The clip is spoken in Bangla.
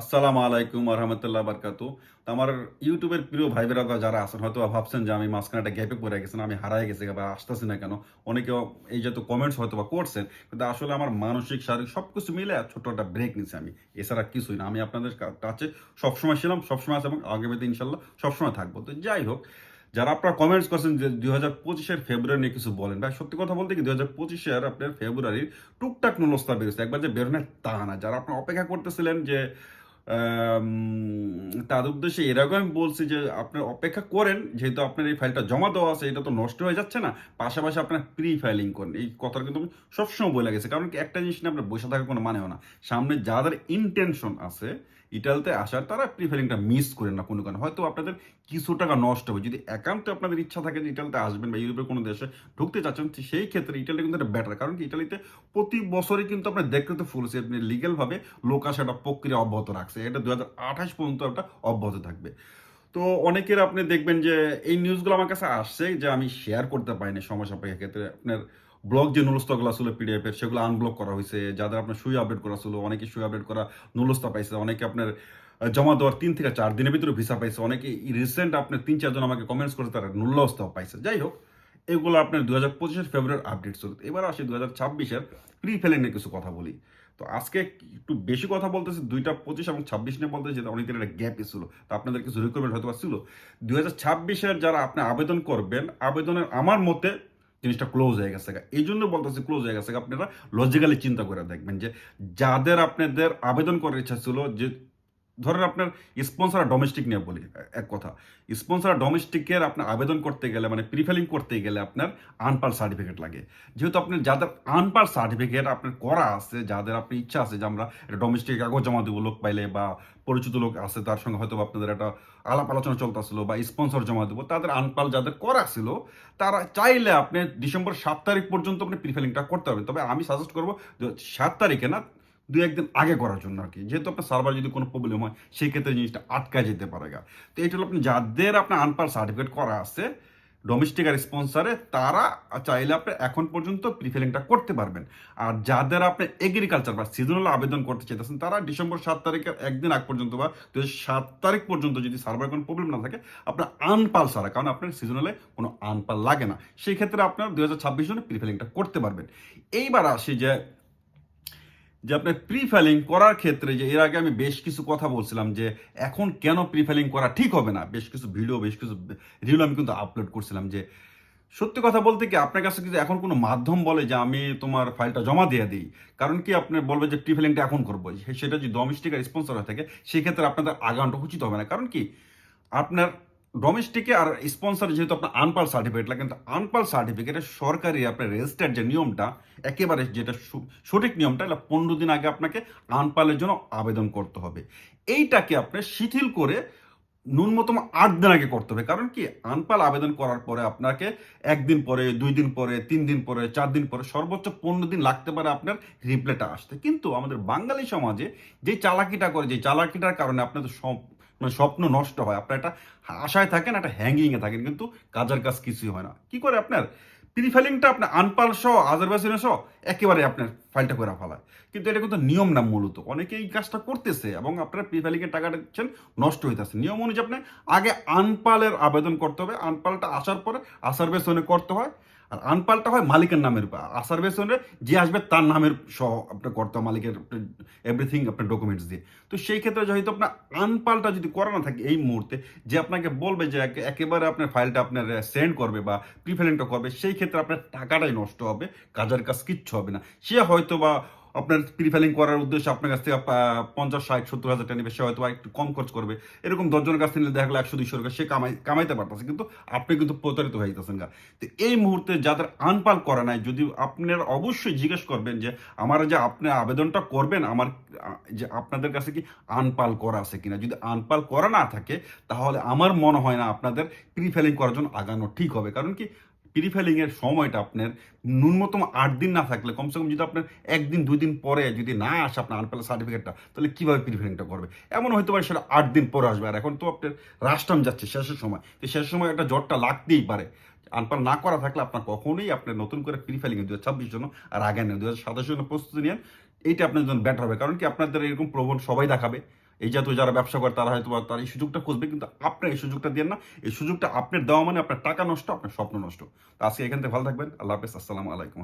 আসসালামু আলাইকুম রহমতুল্লাহ বারকাত আমার ইউটিউবের প্রিয় ভাই বেরাদা যারা আছেন, হয়তো ভাবছেন যে আমি মাঝখানে একটা গ্যাপে পড়ে গেছেন আমি হারাই গেছি বা আসতেছি না কেন? অনেকে এই যত কমেন্টস হয়তো বা করছেন, কিন্তু আসলে আমার মানসিক, শারীরিক সব কিছু মিলে ছোট্ট একটা ব্রেক নিছি আমি। এছাড়া কিছুই না, আমি আপনাদের কাছে সবসময় ছিলাম, সবসময় আছে এবং আগামীতে ইনশাল্লাহ সবসময় থাকব। তো যাই হোক, যারা আপনারা কমেন্টস করছেন যে দুই হাজার পঁচিশের ফেব্রুয়ারি নিয়ে কিছু বলেন, ভাই, সত্যি কথা বলতে কি দুই হাজার পঁচিশের আপনার ফেব্রুয়ারির টুকটাক নুলস্তা বেরোচ্ছে একবার যে বেরোনের তা না। যারা আপনার অপেক্ষা করতেছিলেন যে তার উদ্দেশ্যে এরকম আমি বলছি যে আপনার অপেক্ষা করেন, যেহেতু আপনার এই ফাইলটা জমা দেওয়া আছে, এটা তো নষ্ট হয়ে যাচ্ছে না। পাশাপাশি আপনার প্রি ফাইলিং করেন। এই কথাটা কিন্তু সবসময় বলে গেছে। কারণ একটা জিনিস নিয়ে আপনার বসে থাকার কোনো মানে হয় না। সামনে যাদের ইন্টেনশন আছে ইটালতে আসার তারা প্রিফারিংটা মিস করেন না কোনো কারণে। হয়তো আপনাদের কিছু টাকা নষ্ট হবে। যদি একান্ত আপনাদের ইচ্ছা থাকে যে ইটালিতে আসবেন বা ইউরোপের কোনো দেশে ঢুকতে চাচ্ছেন সেই ক্ষেত্রে ইটালি কিন্তু একটা ব্যাটার কারণ কি, ইটালিতে প্রতি বছরই কিন্তু আপনার দেখতে তো ফুলছে আপনি লিগেলভাবে লোক আসা একটা প্রক্রিয়া অব্যাহত রাখছে। এটা দু হাজার আঠাশ পর্যন্ত একটা অব্যাহত থাকবে। তো অনেকের আপনি দেখবেন যে এই নিউজগুলো আমার কাছে আসছে যে আমি শেয়ার করতে পারিনি সময় সাপেক্ষে ক্ষেত্রে। আপনার ব্লগ যে নুলস্তগুলো ছিল পিডিএফ এর, সেগুলো আনব্লক করা হয়েছে। যাদের আপনার সুই আপডেট করা ছিল অনেকে সুই আপডেট করা নুলস্তা পাইছে। অনেকে আপনার জমা দেওয়ার তিন থেকে চার দিনের ভিতরে ভিসা পাইছে। অনেকে রিসেন্ট আপনার তিন, চারজন আমাকে কমেন্টস করে তারা নুল্লাস্তাও পাইছে। যাই হোক এগুলো আপনার দু হাজার পঁচিশের ফেব্রুয়ারি আপডেট ছিল এবার আসি দু হাজার ছাব্বিশের প্রি ফেলিং নিয়ে কিছু কথা বলি। তো আজকে একটু বেশি কথা বলতেছি, দুইটা পঁচিশ এবং ছাব্বিশ নিয়ে বলতেছি, যেটা অনেক দিনের একটা গ্যাপ ছিল। তো আপনাদের কিছু রিকোয়ারমেন্ট হয়তো ছিল। দুই হাজার ছাব্বিশের যারা আপনি আবেদন করবেন, আবেদনের আমার মতে জিনিসটা ক্লোজ হয়ে গেছে এই জন্য বলতেছি ক্লোজ হয়ে গেছে আপনারা লজিক্যালি চিন্তা করে দেখবেন যে, যাদের আপনাদের আবেদন করার ইচ্ছা ছিল, যে ধরেন আপনার স্পন্সর ডোমেস্টিক নিয়ে বলি, এক কথা। স্পন্সর ডোমেস্টিকের আপনার আবেদন করতে গেলে মানে প্রিফেলিং করতে গেলে আপনার আনপার সার্টিফিকেট লাগে। যেহেতু আপনার যাদের আনপার সার্টিফিকেট আপনার করা আছে, যাদের আপনার ইচ্ছা আছে যে আমরা ডোমেস্টিক কাগজ জমা দেবো লোক পাইলে বা পরিচিত লোক আছে, তার সঙ্গে হয়তো আপনাদের একটা আলাপ আলোচনা চলতেছিল বা স্পন্সর জমা দেবো, তাদের আনপাল যাদের করা ছিল, তারা চাইলে আপনি ডিসেম্বর সাত তারিখ পর্যন্ত আপনি প্রিফেলিংটা করতে হবে তবে আমি সাজেস্ট করব সাত তারিখে না দু একদিন আগে করার জন্য আর কি। যেহেতু আপনার সার্ভার যদি কোনো প্রবলেম হয় সেই ক্ষেত্রে জিনিসটা আটকা যেতে পারে গা তো এটা হলো আপনি যাদের আপনার আনপার সার্টিফিকেট করা আছে ডোমেস্টিক আর স্পন্সারে তারা চাইলে আপনি এখন পর্যন্ত প্রিফিলিংটা করতে পারবেন। আর যাদের আপনি এগ্রিকালচার বা সিজনাল আবেদন করতে চাইতেছেন, তারা ডিসেম্বর সাত তারিখের একদিন আগ পর্যন্ত বা দু সাত তারিখ পর্যন্ত যদি সার্ভার কোনো প্রবলেম না থাকে, আপনার আনপাল ছাড়া, কারণ আপনার সিজনালে কোনো আনপাল লাগে না। সেই ক্ষেত্রে আপনার দু হাজার ছাব্বিশ জনে প্রিফিলিংটা করতে পারবেন। এইবার আসি যে যে আপনার প্রি ফাইলিং করার ক্ষেত্রে যে, এর আগে আমি বেশ কিছু কথা বলছিলাম যে, এখন কেন প্রি ফাইলিং করা ঠিক হবে না? বেশ কিছু ভিডিও বেশ কিছু রিল আমি কিন্তু আপলোড করছিলাম যে, সত্যি কথা বলতে কি আপনার কাছে কিন্তু এখন কোনো মাধ্যম বলে যে, আমি তোমার ফাইলটা জমা দিয়ে দিই। কারণ কি আপনি বলবে যে প্রি ফাইলিংটা এখন করব। সেটা যদি ডোমেস্টিক আর স্পন্সর হয়ে থাকে, সেক্ষেত্রে আপনাদের আগানটা উচিত হবে না। কারণ কি আপনার ডোমেস্টিকে আর স্পন্সর যেহেতু আপনার আনপাল সার্টিফিকেট লাগে কিন্তু আনপাল সার্টিফিকেটের সরকারি আপনার রেজিস্টার যে নিয়মটা, একেবারে যেটা সঠিক নিয়মটা এটা পনেরো দিন আগে আপনাকে আনপালের জন্য আবেদন করতে হবে। এইটাকে আপনি শিথিল করে ন্যূনতম আট দিন আগে করতে হবে। কারণ কি? আনপাল আবেদন করার পরে আপনাকে একদিন পরে, দুই দিন পরে, তিন দিন পরে, চার দিন পরে সর্বোচ্চ পনেরো দিন লাগতে পারে আপনার রিপ্লেটা আসতে। কিন্তু আমাদের বাঙালি সমাজে যে চালাকিটা করে, যে চালাকিটার কারণে আপনাদের মানে স্বপ্ন নষ্ট হয়। আপনার একটা আশায় থাকেন, একটা হ্যাঙ্গিংয়ে থাকেন, কিন্তু কাজের কাজ কিছুই হয় না। কি করে আপনার? প্রিফাইলিংটা আপনার আনপাল সহ আজারবাইজান সহ, একেবারে আপনার ফাইলটা করে ফেলায়। কিন্তু এটা কিন্তু নিয়ম না মূলত। অনেকে এই কাজটা করতেছে এবং আপনারা প্রিফাইলিংয়ের টাকাটা দিচ্ছেন, নষ্ট হইতেছে। নিয়ম অনুযায়ী আপনি আগে আনপালের আবেদন করতে হবে। আনপালটা আসার পরে আসার করতে হয়। আর আনপালটা হয় মালিকের নামের উপর। আসার বেসনে যে আসবে তার নামের সহ আপনার কর্তা মালিকের এভরিথিং আপনার ডকুমেন্টস দিয়ে। তো সেই ক্ষেত্রে যেহেতু আপনার আনপালটা যদি করা না থাকে এই মুহূর্তে, যে আপনাকে বলবে যে একেবারে আপনার ফাইলটা আপনার সেন্ড করবে বা প্রিফারেন্টটা করবে, সেই ক্ষেত্রে আপনার টাকাটাই নষ্ট হবে, কাজের কাজ কিচ্ছু হবে না। সে হয়তো বা আপনার প্রিফাইলিং করার উদ্দেশ্যে আপনার কাছ থেকে পঞ্চাশ, ষাট, সত্তর হাজার টাকা নেবে। সে হয়তো একটু কম খরচ করবে। এরকম দশজনের কাছ থেকে দেখা গেলো একশো, দুইশো টাকা সে কামাই, কামাইতে পারতেছে। কিন্তু আপনি কিন্তু প্রতারিত হয়ে যেতেছেন গা। তো এই মুহূর্তে যাদের আনপাল করা নাই, যদি আপনার অবশ্যই জিজ্ঞেস করবেন যে, আমার যে আপনি আবেদনটা করবেন, আমার যে আপনাদের কাছে কি আনপাল করা আছে কিনা? যদি আনপাল করা না থাকে, তাহলে আমার মনে হয় না আপনাদের প্রিফাইলিং করার জন্য আগানো ঠিক হবে। কারণ কি? প্রিফাইলিং এর সময়টা আপনার ন্যূনতম আট দিন না থাকলে, কমসে কম যদি আপনার একদিন দুই দিন পরে যদি না আসে আপনার আনপাল সার্টিফিকেটটা তাহলে কীভাবে প্রিফাইলিংটা করবে? এমন হতে পারে সেটা আট দিন পরে আসবে। আর এখন তো আপনার রাষ্ট্রাম যাচ্ছে, শেষের সময়। তো শেষের সময় একটা জ্বরটা লাগতেই পারে। আনপাল না করা থাকলে আপনার কখনোই আপনার নতুন করে প্রি ফাইলিং দু হাজার ছাব্বিশ জন্য আর আগে নেন। দু হাজার সাতাশ জন্য প্রস্তুতি নেন এইটা আপনার জন্য ব্যাটার হবে। কারণ কি আপনাদের এরকম প্রবণ সবাই দেখাবে। এই জাতীয় যারা ব্যবসা করে, তারা হয়তো তার এই সুযোগটা খুঁজবে, কিন্তু আপনার এই সুযোগটা দেন না। এই সুযোগটা আপনার দেওয়া মানে আপনার টাকা নষ্ট, আপনার স্বপ্ন নষ্ট। তো আজকে এখান থেকে ভালো থাকবেন। আল্লাহ হাফেজ। আসসালামু আলাইকুম